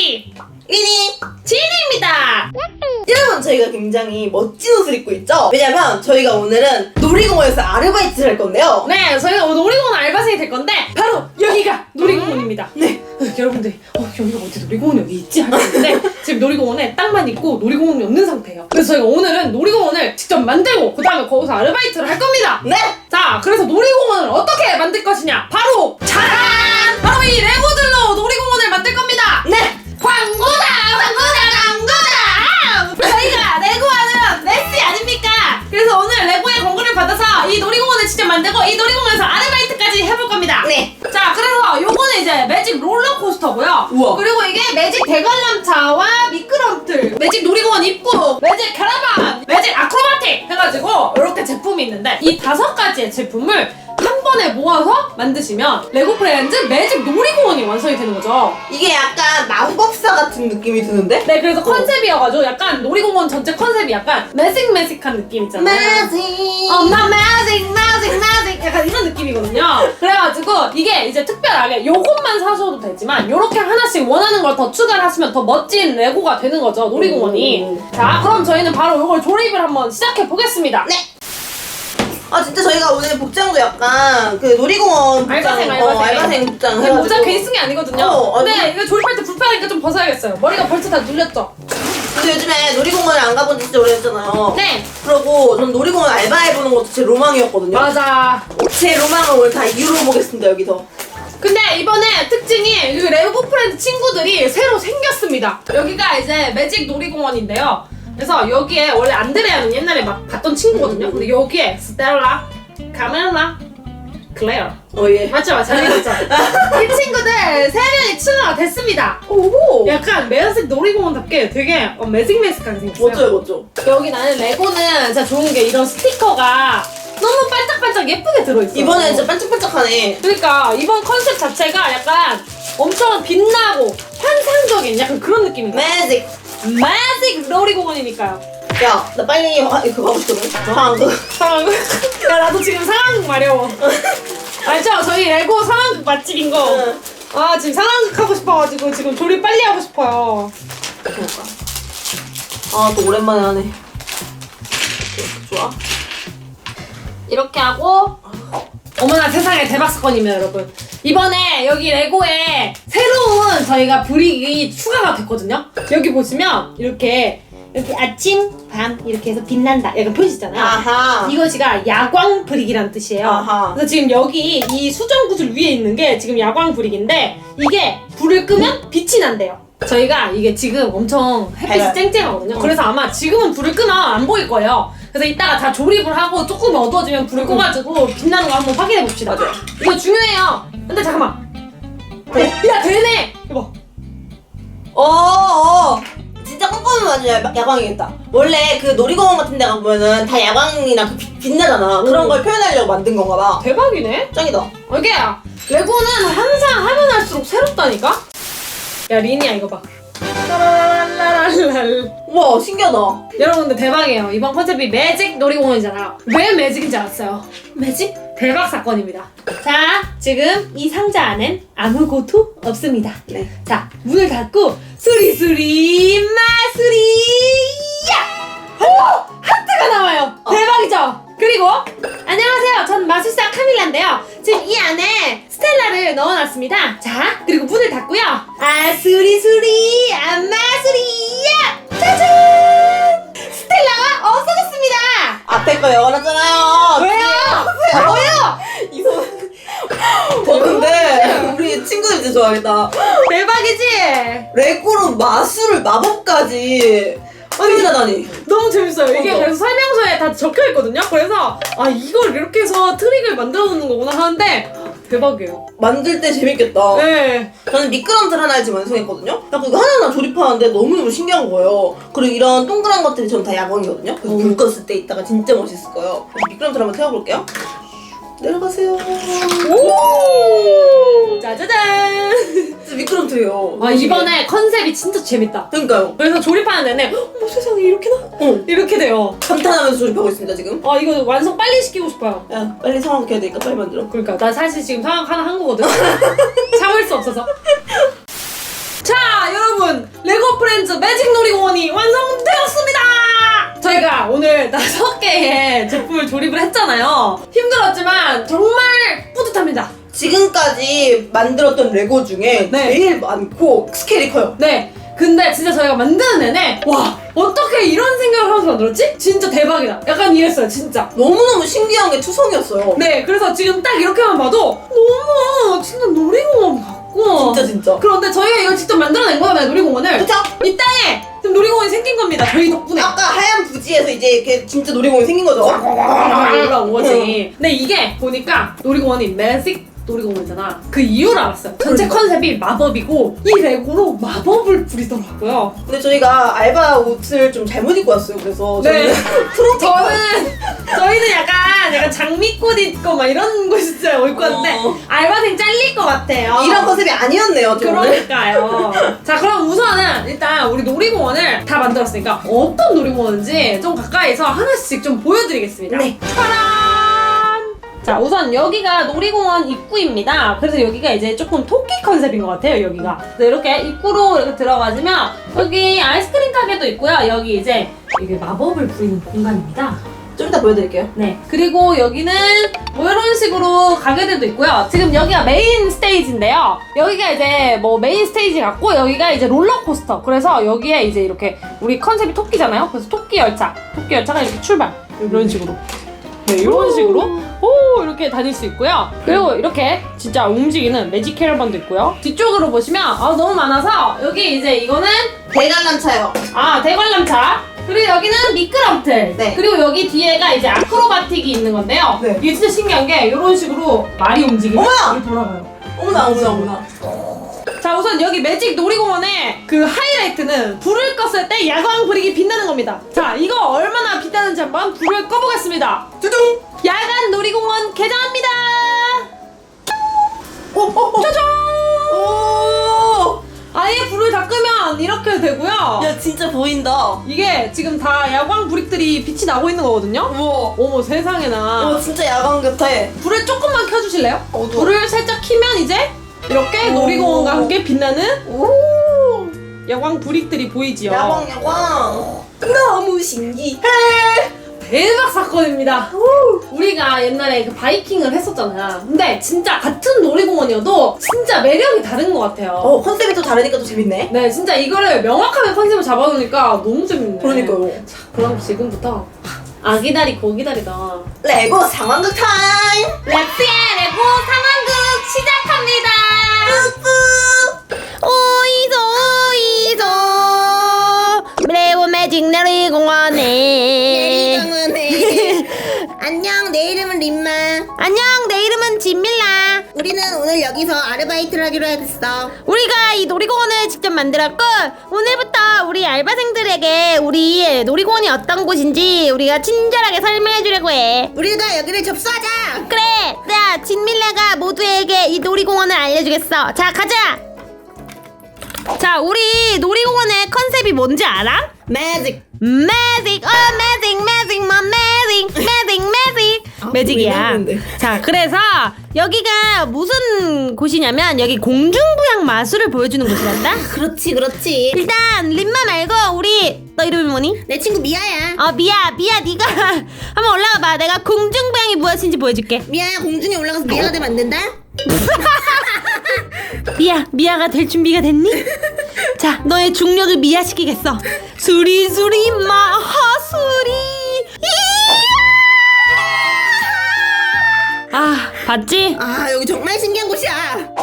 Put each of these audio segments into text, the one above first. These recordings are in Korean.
씨 리니! 지인입니다. 여러분 저희가 굉장히 멋진 옷을 입고 있죠? 왜냐면 저희가 오늘은 놀이공원에서 아르바이트를 할 건데요 네, 저희가 오늘 놀이공원 알바생이 될 건데 바로 여기가 놀이공원입니다. 네. 어, 여러분들, 어, 여기가 어디 놀이공원이 어디 있지? 하는데 지금 놀이공원에 땅만 있고 놀이공원이 없는 상태예요. 그래서 저희가 오늘은 놀이공원을 직접 만들고 그 다음에 거기서 아르바이트를 할 겁니다. 네! 자, 그래서 놀이공원을 어떻게 만들 것이냐? 바로 짜란! 바로 이 레고 그래서 오늘 레고의 광고를 받아서 이 놀이공원을 직접 만들고 이 놀이공원에서 아르바이트까지 해볼 겁니다. 네! 자, 그래서 요거는 이제 매직 롤러코스터고요. 우와. 그리고 이게 매직 대관람차와 미끄럼틀, 매직 놀이공원 입구, 매직 카라반, 매직 아크로바틱 해가지고 이렇게 제품이 있는데 이 다섯 가지의 제품을 한 번에 모아서 만드시면 레고 프렌즈 매직 놀이공원이 완성이 되는 거죠. 이게 약간 마법사 같은 느낌이 드는데? 네, 그래서 컨셉이어가지고 약간 놀이공원 전체 컨셉이 약간 매직 매직한 느낌 있잖아요. 매직! 어, 나 매직, 매직, 매직 약간 이런 느낌이거든요. 그래가지고 이게 이제 특별하게 요것만 사셔도 되지만 요렇게 하나씩 원하는 걸 더 추가를 하시면 더 멋진 레고가 되는 거죠, 놀이공원이. 음. 자, 그럼 저희는 바로 요걸 조립을 한번 시작해 보겠습니다. 네. 아 진짜 저희가 오늘 복장도 약간 그 놀이공원 복장 알바생, 어, 알바생. 알바생 복장 근데 해가지고 모자 괜히 쓴 게 아니거든요. 어, 아니, 근데 이거 조립할 때 불편하니까 좀 벗어야겠어요. 머리가 벌써 다 눌렸죠? 근데 요즘에 놀이공원에 안 가본 지 진짜 오래됐잖아요 네, 그러고 전 놀이공원 알바해보는 것도 제 로망이었거든요 맞아. 제 로망을 오늘 다 이루어 보겠습니다 여기서 근데 이번에 특징이 그 레고 프렌드 친구들이 새로 생겼습니다. 여기가 이제 매직 놀이공원인데요. 그래서 여기에 원래 안드레아는 옛날에 막 봤던 친구거든요. 근데 여기에 스텔라, 카멜라, 클레어. 어 예 맞죠? 맞죠? 잘 읽었죠? 이 친구들 세 명이 추가가 됐습니다. 오호 약간 매직 놀이공원답게 되게 어, 매직매직하게 생겼어요. 멋져요 멋져 여기 나는 레고는 진짜 좋은 게 이런 스티커가 너무 반짝반짝 예쁘게 들어있어요. 이번엔 진짜 반짝반짝하네 그러니까 이번 컨셉 자체가 약간 엄청 빛나고 환상적인 약간 그런 느낌인가? 매직 매직 놀이공원이니까요. 야 나 빨리 화, 그거 하고 싶거든 상황극 상황극. 야 나도 지금 상황극 마려워. 알죠? 저희 레고 상황극 맛집인 거. 응. 아 지금 상황극 하고 싶어가지고 지금 조립 빨리 하고 싶어요. 그러니까 아 또 오랜만에 하네 좋아 이렇게 하고 어머나 세상에 대박 사건이면 여러분. 이번에 여기 레고에 새로운 저희가 브릭이 추가가 됐거든요? 여기 보시면 이렇게 이렇게 아침 밤 이렇게 해서 빛난다. 약간 표시 있잖아요. 아하. 이것이가 야광 브릭이란 뜻이에요. 아하. 그래서 지금 여기 이 수정 구슬 위에 있는 게 지금 야광 브릭인데 이게 불을 끄면 빛이 난대요. 저희가 이게 지금 엄청 햇빛이. 쨍쨍하거든요. 어. 그래서 아마 지금은 불을 끄면 안 보일 거예요 그래서 이따가 다 조립을 하고 조금 어두워지면 불을 꺼가지고 빛나는 거 한번 확인해 봅시다. 맞아요. 이거 중요해요. 근데 잠깐만. 네. 야 되네! 이거 어 어. 진짜 꼼꼼히 맞아요 야광이겠다. 원래 그 놀이공원 같은 데 가보면은 다 야광이나 그 빛, 빛나잖아. 그런 음. 걸 표현하려고 만든 건가 봐. 대박이네. 짱이다. 이게 레고는 항상 하면 할수록 새롭다니까? 야 리니야 이거 봐 우와 신기하다 여러분들 대박이에요. 이번 컨셉이 매직 놀이공원이잖아요. 왜 매직인지 알았어요? 매직? 대박 사건입니다. 자, 지금 이 상자 안엔 아무것도 없습니다. 네 자, 문을 닫고 수리수리 마수리 야! 오! 하트가 나와요. 어. 대박이죠? 그리고 안녕하세요. 전 마술사 카밀라인데요. 지금 이 안에 스텔라를 넣어놨습니다. 자, 그리고 문을 닫고요. 아 수리 수리 아 마수리야! 짜잔! 스텔라가 없어졌습니다. 앞에 거 열어놨잖아요 왜요? 뭐요? 이소 어 근데 우리 친구들 진짜 좋아하겠다 대박이지? 레고로 마술을 마법까지 표현하다니 너무 재밌어요. 이게 어. 그래서 설명서에 다 적혀 있거든요. 그래서 아 이걸 이렇게 해서 트릭을 만들어 놓는 거구나 하는데 대박이에요. 만들 때 재밌겠다 네. 저는 미끄럼틀 하나 지금 완성했거든요. 나 그거 하나하나 조립하는데 너무너무 신기한 거예요. 그리고 이런 동그란 것들이 전 다 야광이거든요. 그래서 오. 불 껐을 때 이따가 진짜 멋있을 거예요. 미끄럼틀 한번 태워볼게요. 내려가세요. 오! 짜자잔. 미끄럼틀이에요. 아 이번에 컨셉이 진짜 재밌다. 그러니까요. 그래서 조립하는 내내 어머 세상에 이렇게 나? 응. 이렇게 돼요. 감탄하면서 조립하고 있습니다, 지금. 아 이거 완성 빨리 시키고 싶어요. 야, 빨리 상황 해야 되니까 빨리 만들어. 그러니까 나 사실 지금 상황 하나 한 거거든. 참을 수 없어서. 자 여러분 매직 놀이공원이 완성되었습니다. 저희가 오늘 다섯 개의 제품을 조립을 했잖아요. 힘들었지만 정말 뿌듯합니다. 지금까지 만들었던 레고 중에 네. 제일 많고 스케일이 커요. 네. 근데 진짜 저희가 만드는 내내 와 어떻게 이런 생각을 하면서 만들었지? 진짜 대박이다. 약간 이랬어요 진짜. 너무너무 신기한 게 투성이었어요. 네 그래서 지금 딱 이렇게만 봐도 너무 진짜 놀이공원 같고 진짜 진짜. 그런데 저희가 이걸 직접 만들어낸 거잖아요 놀이공원을 그쵸? 이 땅에 지금 놀이공원이 생긴 겁니다 저희 덕분에 아까 하얀 부지에서 이제 이렇게 진짜 놀이공원이 생긴 거죠. 막 올라온 거지 근데 이게 보니까 놀이공원이 매직 놀이공원이잖아 그 이유를 알았어요 전체 그러니까. 컨셉이 마법이고 이 레고로 마법을 부리더라고요 근데 저희가 알바 옷을 좀 잘못 입고 왔어요. 그래서 네. 저희는 트로피 저는 저희는 약간 약간 장미꽃 입고 막 이런 거 진짜 입고 왔는데 어. 알바생 잘릴 것 같아요 이런 컨셉이 아니었네요. 저는. 그러니까요. 자, 그럼 우선은 일단 우리 놀이공원을 다 만들었으니까 어떤 놀이공원인지 좀 가까이서 하나씩 좀 보여드리겠습니다. 네. 짜란! 자, 우선 여기가 놀이공원 입구입니다. 그래서 여기가 이제 조금 토끼 컨셉인 것 같아요, 여기가. 그래서 이렇게 입구로 이렇게 들어가시면 여기 아이스크림 가게도 있고요. 여기 이제 이게 마법을 부리는 공간입니다. 좀 이따 보여드릴게요. 네. 그리고 여기는 뭐 이런 식으로 가게들도 있고요. 지금 여기가 메인 스테이지인데요. 여기가 이제 뭐 메인 스테이지 같고 여기가 이제 롤러코스터. 그래서 여기에 이제 이렇게 우리 컨셉이 토끼잖아요. 그래서 토끼 열차. 토끼 열차가 이렇게 출발. 이런 식으로. 네, 이런 식으로 오 이렇게 다닐 수 있고요. 그리고 이렇게 진짜 움직이는 매직 캐러반도 있고요. 뒤쪽으로 보시면 아 너무 많아서 여기 이제 이거는 대관람차요. 아 대관람차 그리고 여기는 미끄럼틀 네. 그리고 여기 뒤에가 이제 아크로바틱이 있는 건데요 네. 이게 진짜 신기한 게 이런 식으로 말이 움직이면 어머나! 돌아가요 어머나 어머나 어머나. 자 우선 여기 매직 놀이공원의 그 하이라이트는 불을 껐을 때 야광 불이 빛나는 겁니다 자 이거 얼마나 빛나는지 한번 불을 꺼보겠습니다 뚜둥. 야간 놀이공원 개장합니다 오, 오, 오. 짜잔 오. 아예 불을 다 끄면 이렇게 되고요 야 진짜 보인다. 이게 지금 다 야광 불익들이 빛이 나고 있는 거거든요 우와. 어머 세상에나 어 진짜 야광 같아. 불을 조금만 켜주실래요? 어두워. 불을 살짝 키면 이제 이렇게 오. 놀이공원과 함께 빛나는 오. 야광 불익들이 보이지요. 야광 야광. 너무 신기해. 대박 사건입니다. 우리가 옛날에 그 바이킹을 했었잖아요. 근데 진짜 같은 놀이공원이어도 진짜 매력이 다른 것 같아요. 어 컨셉이 또 다르니까 또 재밌네. 네, 진짜 이거를 명확하게 컨셉을 잡아놓으니까 너무 재밌네. 그러니까요. 자, 그럼 지금부터 아기다리 고기다리다. 레고 상황극 타임. 렉스의 레고 상황극 시작합니다. 오이소 오이소. 레오 매직 놀이공원에. 안녕, 내 이름은 림마. 안녕 내 이름은 진밀라. 우리는 오늘 여기서 아르바이트를 하기로 했어. 우리가 이 놀이공원을 직접 만들었고 오늘부터 우리 알바생들에게 우리 놀이공원이 어떤 곳인지 우리가 친절하게 설명해 주려고 해. 우리가 여기를 접수하자. 그래. 자 진밀라가 모두에게 이 놀이공원을 알려주겠어. 자 가자 자 우리 놀이공원의 컨셉이 뭔지 알아? 매직. 매직 어 매직 매직 뭐 매직 매직 매직 매직이야 모르겠는데. 자 그래서 여기가 무슨 곳이냐면 여기 공중부양 마술을 보여주는 곳이란다 그렇지, 그렇지. 일단 림마 말고 우리 너 이름이 뭐니? 내 친구 미아야. 어 미야 미야 네가 한번 올라가 봐 내가 공중부양이 무엇인지 보여줄게 미아야 공중에 올라가서 미아가 되면 안 된다. 미야 미야가 될 준비가 됐니? 자 너의 중력을 미야시키겠어 수리 수리 마하수리 이야! 아 봤지? 아, 여기 정말 신기한 곳이야.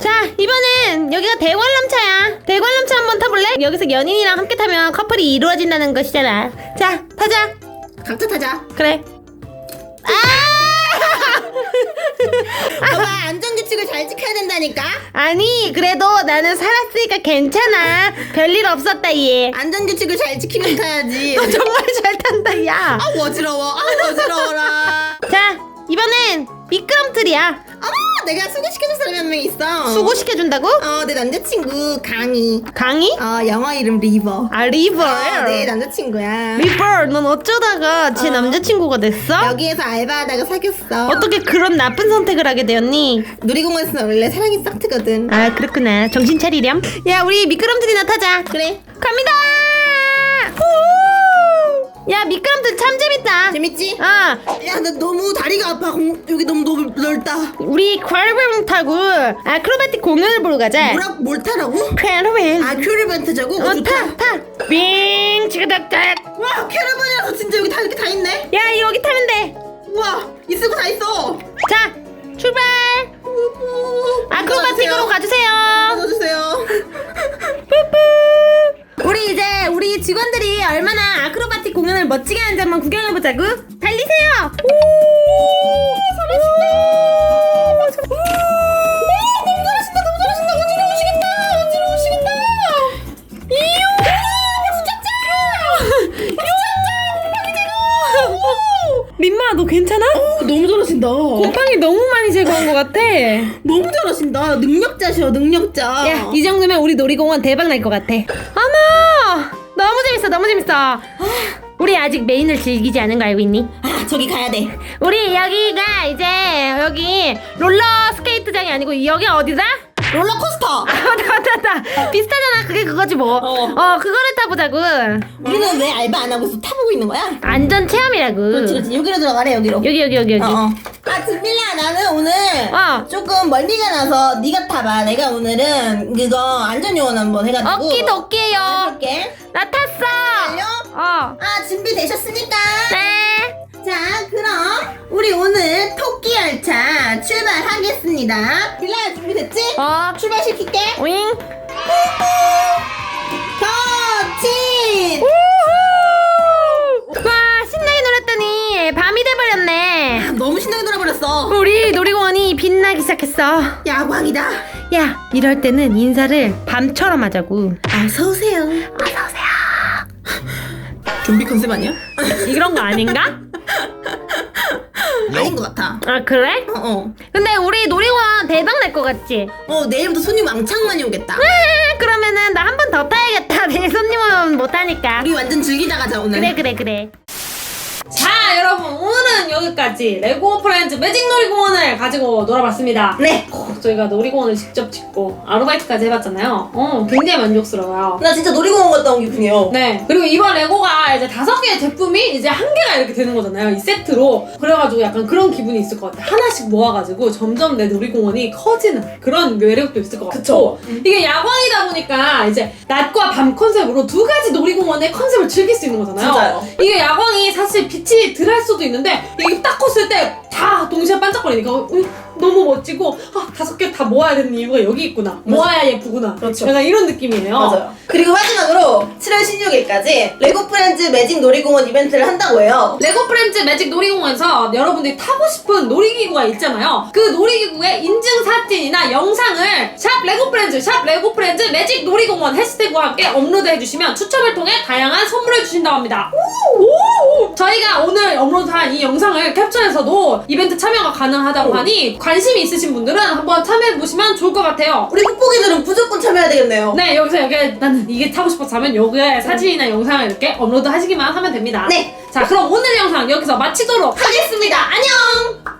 자 이번엔 여기가 대관람차야 대관람차 한번 타볼래? 여기서 연인이랑 함께 타면 커플이 이루어진다는 것이잖아 자 타자 각자 타자. 그래 아! 봐봐, 안전규칙을 잘 지켜야 된다니까. 아니 그래도 나는 살았으니까 괜찮아 별일 없었다 얘 안전규칙을 잘 지키면 타야지. 너 정말 잘 탄다 야. 아, 어지러워. 아, 어지러워라. 자 이번엔 미끄럼틀이야. 어머, 내가 수고시켜줄 사람이 한 명 있어. 수고시켜준다고? 어, 내 남자친구 강희. 강희? 어, 영어 이름 리버. 아 리버. 어, 내 남자친구야. 리버 넌 어쩌다가 제 남자친구가 됐어? 여기에서 알바하다가 사귀었어. 어떻게 그런 나쁜 선택을 하게 되었니? 놀이공원에서는 원래 사랑이 싹트거든. 아 그렇구나 정신 차리렴. 야 우리 미끄럼틀이나 타자. 그래. 갑니다. 야 미끄럼틀 참 재밌다. 재밌지? 아 야 나 너무 다리가 아파 공, 여기 너무 넓, 넓다 우리 쿼르벨 타고 아크로바틱 공연을 보러 가자. 뭐라 뭘 타라고? 쿼르벨. 아 큐르벤트 자고? 어, 어, 좋다 타, 타. 빙, 치그닥닥. 와 큐르벤이라서 진짜 여기 다 이렇게 다 있네 야, 여기 타면 돼. 우와 있을 거 다 있어 자, 출발. 아크로바틱으로. 가주세요 우리 이제 우리 직원들이 얼마나 아크로바틱 공연을 멋지게 하는지 한번 구경해보자고. 달리세요. 오, 잘하신다. 오, 너무 잘하신다, 너무 잘하신다. 어지러우시겠다, 어지러우시겠다. 이요, 박수 짝짝. 민마, 너 괜찮아? 어, 너무 잘하신다 곰팡이 너무 많이 제거한 것 같아. 너무 잘하신다 능력자셔 능력자 야, 이 정도면 우리 놀이공원 대박 날 것 같아. 재밌어, 너무 재밌어. 우리 아직 메인을 즐기지 않은 거 알고 있니? 아 저기 가야 돼 우리 여기가 이제 여기 롤러 스케이트장이 아니고 여기 어디다? 롤러코스터 아, 맞다, 맞다, 맞다. 비슷하잖아. 그게 그거지 뭐. 어. 어, 그거를 타보자고. 우리는 왜 알바 안 하고 있어 타보고 있는 거야? 안전 체험이라고. 그렇지 그렇지 여기로 들어가래 여기로 여기, 여기, 여기, 여기. 어, 어. 아 진밀라 나는 오늘 어. 조금 멀리가 나서 네가 타봐 내가 오늘은 그거 안전 요원 한번 해가지고 어깨 덕기예요. 해볼게 나 탔어. 알려? 어. 아 준비 되셨습니까? 네. 자 그럼 우리 오늘 토끼 열차 출발하겠습니다 밀라야 준비됐지? 어. 출발시킬게 오잉. 빛나기 시작했어. 야광이다 야, 이럴 때는 인사를 밤처럼 하자고. 어서오세요 어서 오세요. 좀비 컨셉 아니야? 이런 거 아닌가? 아닌 것 같아 아, 그래? 어 어 근데 우리 놀이공원 대박 날 것 같지? 어, 내일부터 손님 왕창 많이 오겠다 아, 그러면은 나 한 번 더 타야겠다. 내 손님은 못 타니까. 우리 완전 즐기다 가자 오늘 그래, 그래, 그래. 자 여러분 오늘은 여기까지 레고 프렌즈 매직 놀이공원을 가지고 놀아봤습니다. 네. 어, 저희가 놀이공원을 직접 짓고 아르바이트까지 해봤잖아요. 어, 굉장히 만족스러워요. 나 진짜 놀이공원 갔다 온 기분이에요. 네. 그리고 이번 레고가 이제 다섯 개의 제품이 이제 한 개가 이렇게 되는 거잖아요 이 세트로. 그래가지고 약간 그런 기분이 있을 것 같아 하나씩 모아가지고 점점 내 놀이공원이 커지는 그런 매력도 있을 것 같고. 이게 야광이다 보니까 이제 낮과 밤 컨셉으로 두 가지 놀이공원의 컨셉을 즐길 수 있는 거잖아요. 진짜요. 이게 야광이 사실 빛이 덜할 수도 있는데 이게 딱 컸을 때 다 동시에 반짝거리니까 어, 음, 너무 멋지고 아 다섯 개 다 모아야 되는 이유가 여기 있구나 모아야 예쁘구나 그렇죠. 약간 이런 느낌이에요 맞아요. 그리고 마지막으로 7월 16일까지 레고 프렌즈 매직 놀이공원 이벤트를 한다고 해요. 레고 프렌즈 매직 놀이공원에서 여러분들이 타고 싶은 놀이기구가 있잖아요. 그 놀이기구의 인증 사진이나 영상을 샵 레고 프렌즈, 샵 레고 프렌즈 매직 놀이공원 해시태그와 함께 업로드해 주시면 추첨을 통해 다양한 선물을 주신다고 합니다. 오! 저희가 오늘 업로드한 이 영상을 캡처해서도 이벤트 참여가 가능하다고 하니 관심이 있으신 분들은 한번 참여해 보시면 좋을 것 같아요. 우리 뽁뽁이들은 무조건 참여해야 되겠네요. 네, 여기서 여기 나는 이게 타고 싶어서 하면 여기에 사진이나 영상을 이렇게 업로드 하시기만 하면 됩니다. 네. 자, 그럼 오늘 영상 여기서 마치도록 하겠습니다. 안녕!